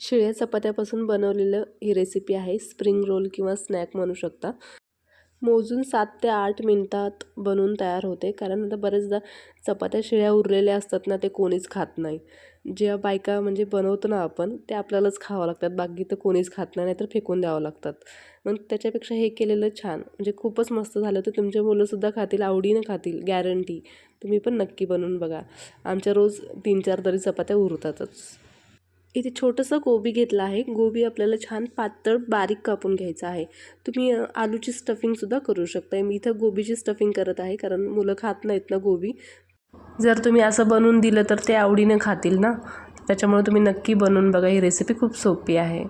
शिळ्या चपात्यापासून बनवलेलं ही रेसिपी आहे. स्प्रिंग रोल किंवा स्नॅक म्हणू शकता. मोजून सात ते आठ मिनटात बनवून तयार होते. कारण आता बरेचदा चपात्या शिळ्या उरलेल्या असतात ना ते कोणीच खात नाही. ज्या बायका म्हणजे बनवतो ना आपण ते आपल्यालाच खावं लागतात. बाकी तर कोणीच खात नाही नाहीतर फेकून द्यावं लागतात. मग त्याच्यापेक्षा हे केलेलं छान. म्हणजे खूपच मस्त झालं. तर तुमचे मुलंसुद्धा खातील आवडीनं खातील गॅरंटी तुम्ही पण नक्की बनवून बघा. आमच्या रोज तीन चार तरी चपात्या उरतातच. इथे छोटंसं गोबी घेतलं आहे. गोबी आपल्याला छान पातळ बारीक कापून घ्यायचं आहे. तुम्ही आलूची स्टफिंगसुद्धा करू शकता मी इथं गोबीची स्टफिंग करत आहे कारण मुलं खात नाहीत ना गोबी. जर तुम्ही असं बनवून दिलं तर ते आवडीनं खातील ना? त्याच्यामुळे तुम्ही नक्की बनवून बघा. ही रेसिपी खूप सोपी आहे.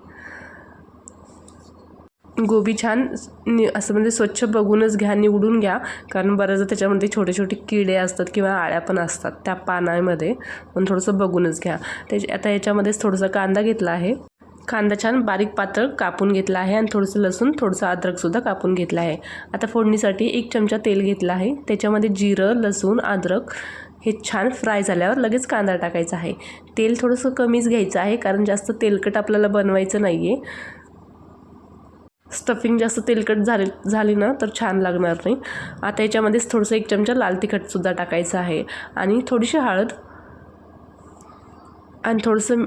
गोबी छान नि असं म्हणजे स्वच्छ बघूनच घ्या निवडून घ्या. कारण बऱ्याचदा त्याच्यामध्ये छोटे छोटे किडे असतात किंवा आळ्या पण असतात त्या पानामध्ये. पण थोडंसं बघूनच घ्या. त्याच्या आता याच्यामध्येच थोडंसं कांदा घेतला आहे. कांदा छान बारीक पातळ कापून घेतला आहे आणि थोडंसं लसूण थोडंसं अद्रकसुद्धा कापून घेतलं आहे. आता फोडणीसाठी एक चमचा तेल घेतला आहे. त्याच्यामध्ये जिरं लसूण अद्रक हे छान फ्राय झाल्यावर लगेच कांदा टाकायचा आहे. तेल थोडंसं कमीच घ्यायचं आहे कारण जास्त तेलकट आपल्याला बनवायचं नाही आहे स्टफिंग जास्त तेलकट झाले झाली ना तर छान लागणार नाही. आता याच्यामध्येच थोडंसं एक चमचा लाल तिखटसुद्धा टाकायचं आहे. आणि थोडीशी हळद. आणि थोडंसं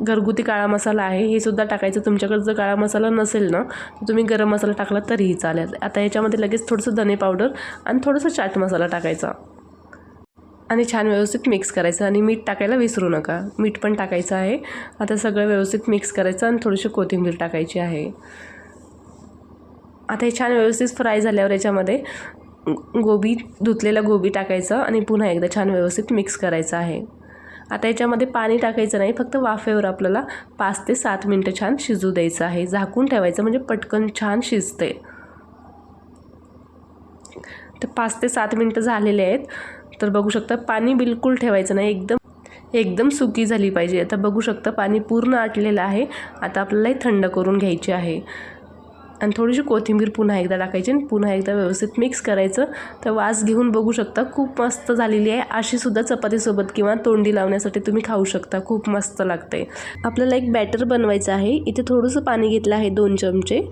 घरगुती काळा मसाला आहे. हे सुद्धा टाकायचं. तुमच्याकडे जर काळा मसाला नसेल ना तर तुम्ही गरम मसाला टाकला तरीही चालेल. आता याच्यामध्ये लगेच थोडंसं धने पावडर आणि थोडंसं चाट मसाला टाकायचा. आणि छान व्यवस्थित मिक्स करायचं. आणि मीठ टाकायला विसरू नका. मीठ पण टाकायचं आहे. आता सगळं व्यवस्थित मिक्स करायचं आणि थोडीशी कोथिंबीर टाकायची आहे. आता हे छान व्यवस्थित फ्राय झाल्यावर याच्यामध्ये गोबी धुतलेला गोबी टाकायचं आणि पुन्हा एकदा छान व्यवस्थित मिक्स करायचं आहे. आता याच्यामध्ये पाणी टाकायचं नाही फक्त वाफेवर आपल्याला पाच ते सात मिनटं छान शिजू द्यायचं आहे. झाकून ठेवायचं म्हणजे पटकन छान शिजते. तर पाच ते सात मिनटं झालेले आहेत. तर बघू शकता पाणी बिलकुल ठेवायचं नाही एकदम एकदम सुकी झाली पाहिजे. आता बघू शकता पाणी पूर्ण आटलेलं आहे. आता आपल्याला थंड करून घ्यायची आहे. आणि थोडीशी कोथिंबीर पुन्हा एकदा टाकायची आणि पुन्हा एकदा व्यवस्थित मिक्स करायचं. तर वास घेऊन बघू शकता खूप मस्त झालेली आहे. अशीसुद्धा चपातीसोबत किंवा तोंडी लावण्यासाठी तुम्ही खाऊ शकता. खूप मस्त लागते. आपल्याला एक बॅटर बनवायचं आहे. इथे थोडंसं पाणी घेतलं आहे दोन चमचे.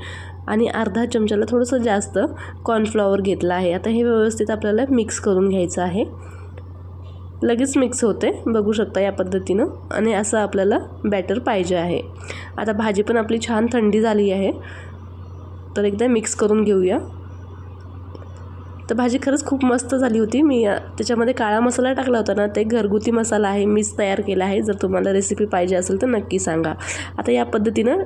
आणि अर्धा चमच्याला थोडंसं जास्त कॉर्नफ्लॉवर घेतलं आहे. आता हे व्यवस्थित आपल्याला मिक्स करून घ्यायचं आहे. लगेच मिक्स होते. बघू शकता या पद्धतीनं. आणि असं आपल्याला बॅटर पाहिजे आहे. आता भाजी पण आपली छान थंडी झाली आहे. तर एकदा मिक्स करून घेऊया. तर भाजी खरंच खूप मस्त झाली होती. मी त्याच्यामध्ये काळा मसाला टाकला होता ना ते घरगुती मसाला आहे मीच तयार केला आहे. जर तुम्हाला रेसिपी पाहिजे असेल तर नक्की सांगा. आता या पद्धतीनं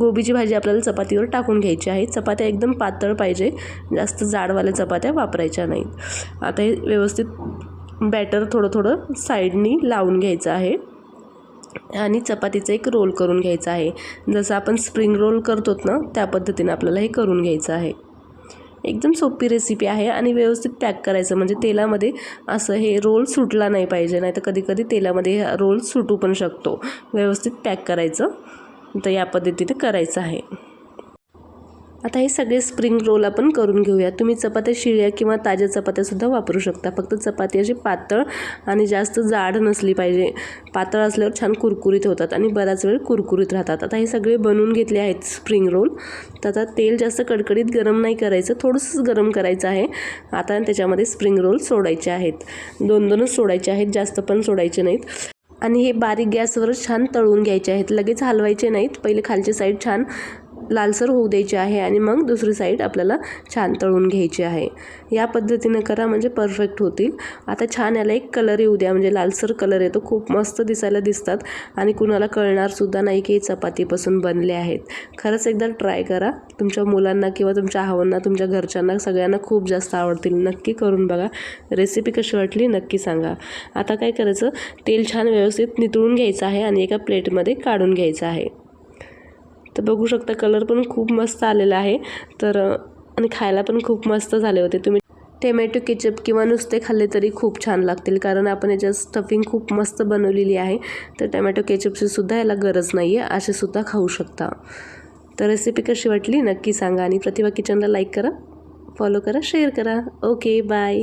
गोबीची भाजी आपल्याला चपातीवर टाकून घ्यायची आहे. चपात्या एकदम पातळ पाहिजे. जास्त जाडवाल्या चपात्या वापरायच्या नाहीत. आता हे व्यवस्थित बॅटर थोडं थोडं साईडनी लावून घ्यायचं आहे. आणि चपातीचा एक रोल करून घ्यायचा आहे. जसं आपण स्प्रिंग रोल करतोत ना त्या पद्धतीने आपल्याला हे करून घ्यायचं आहे. एकदम सोपी रेसिपी आहे आणि व्यवस्थित पॅक करायचं. म्हणजे तेलामध्ये असं हे रोल सुटला नाही पाहिजे नाही तर कधीकधी तेलामध्ये रोल सुटू पण शकतो. व्यवस्थित पॅक करायचं. तर या पद्धतीने करायचं आहे. आता हे सगळे स्प्रिंग रोल आपण करून घेऊया. तुम्ही चपात्या शिळ्या किंवा ताज्या चपात्यासुद्धा वापरू शकता. फक्त चपाती अशी पातळ आणि जास्त जाड नसली पाहिजे. पातळ असल्यावर छान कुरकुरीत होतात आणि बराच वेळ कुरकुरीत राहतात. आता हे सगळे बनवून घेतले आहेत स्प्रिंग रोल तर आता तेल जास्त कडकडीत गरम नाही करायचं. थोडंसंच गरम करायचं आहे. आता त्याच्यामध्ये स्प्रिंग रोल सोडायचे आहेत. दोन दोनच सोडायचे आहेत. जास्त पण सोडायचे नाहीत. आणि हे बारीक गॅसवरच छान तळून घ्यायचे आहेत. लगेच हलवायचे नाहीत. पहिले खालची साईड छान लालसर होऊ द्यायची आहे आणि मग दुसरी साईड आपल्याला छान तळून घ्यायची आहे. या पद्धतीनं करा म्हणजे परफेक्ट होतील. आता छान याला एक कलर येऊ द्या. म्हणजे लालसर कलर येतो. खूप मस्त दिसायला दिसतात. आणि कुणाला कळणारसुद्धा नाही की हे चपातीपासून बनले आहेत. खरंच एकदा ट्राय करा. तुमच्या मुलांना किंवा तुमच्या आवांना तुमच्या घरच्यांना सगळ्यांना खूप जास्त आवडतील. नक्की करून बघा. रेसिपी कशी वाटली नक्की सांगा. आता काय करायचं? तेल छान व्यवस्थित नितळून घ्यायचं आहे आणि एका प्लेटमध्ये काढून घ्यायचं आहे. तर बघू शकता कलर पण खूप मस्त आलेला आहे. तर आणि खायला पण खूप मस्त झाले होते. तुम्ही टेमॅटो केचप किंवा नुसते खाल्ले तरी खूप छान लागतील. कारण आपण याच्यात स्टफिंग खूप मस्त बनवलेली आहे. तर टमॅटो केचपची सुद्धा याला गरज नाही आहे असे सुद्धा खाऊ शकता. तर रेसिपी कशी वाटली नक्की सांगा. आणि प्रतिभा किचनला लाईक करा फॉलो करा शेअर करा. Okay bye